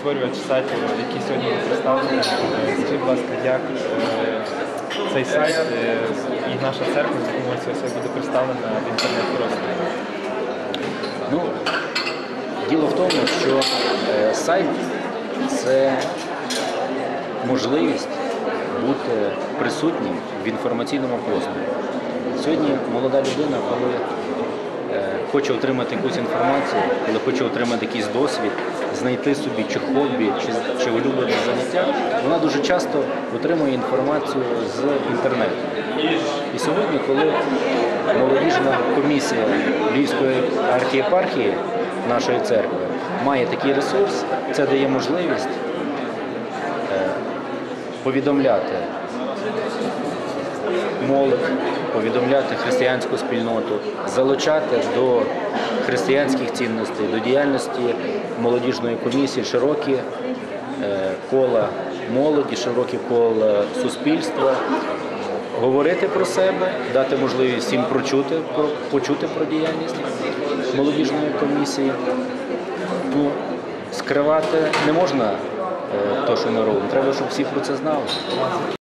створювач сайту, який сьогодні. Е, Скажіть, будь ласка, як е, цей сайт е, і наша церква, з якою це все буде представлена в інтернет-просторі? Ну, діло в тому, що е, сайт це можливість бути присутнім в інформаційному просторі. Сьогодні молода людина, коли хоче отримати якусь інформацію, коли хоче отримати якийсь досвід, знайти собі чи хобі, чи, чи улюблене заняття, вона дуже часто отримує інформацію з інтернету. І сьогодні, коли молодіжна комісія Львівської архієпархії нашої церкви має такий ресурс, це дає можливість е, повідомляти молодь, повідомляти християнську спільноту, залучати до християнських цінностей, до діяльності молодіжної комісії широкі е, кола молоді, широкі кола суспільства, говорити про себе, дати можливість всім прочути, про, почути про діяльність молодіжної комісії. Ну, скривати не можна е, те, що ми робимо. Треба, щоб всі про це знали.